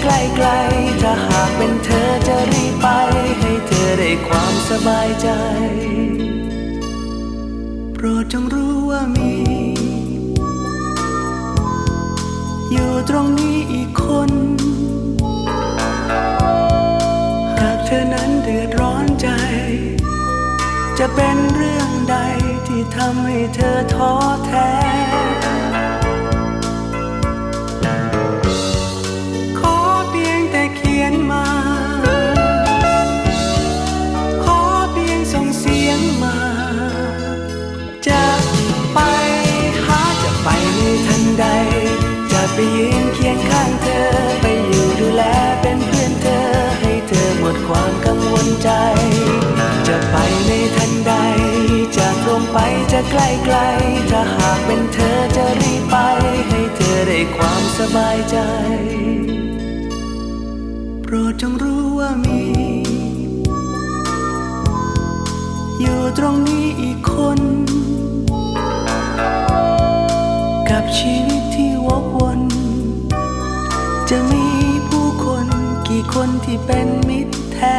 ใกล้ไกลถ้าหากเป็นเธอจะรีบไป ให้เธอได้ความสบายใจ โปรดจงรู้ว่ามี อยู่ตรงนี้อีกคน หากเธอนั้นเดือดร้อนใจ จะเป็นเรื่องใดที่ทำให้เธอท้อแท้ ยืนเคียงข้างเธอ ไปอยู่ดูแลเป็นเพื่อนเธอ ให้เธอหมดความกังวลใจ จะไปในทันใดจะตรงไปจะใกล้ไกล ถ้าหากเป็นเธอจะรีบไป ให้เธอได้ความสบายใจ โปรดจงรู้ว่ามี อยู่ตรงนี้อีกคน กับชีวิต จะมีผู้คนกี่คนที่เป็นมิตรแท้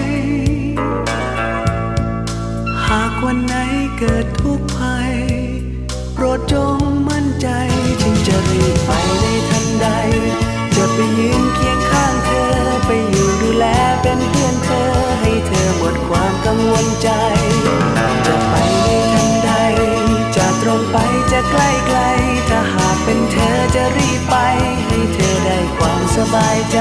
เกิดทุกภัย โปรดจงมั่นใจจึงจะรีบไปในทันใด จะไปยืนเคียงข้างเธอ ไปอยู่ดูแลเป็นเพื่อนเธอ ให้เธอหมดความกังวลใจ จะไปในทันใด จะตรงไปจะใกล้ไกล ถ้าหากเป็นเธอจะรีบไป ให้เธอได้ความสบายใจ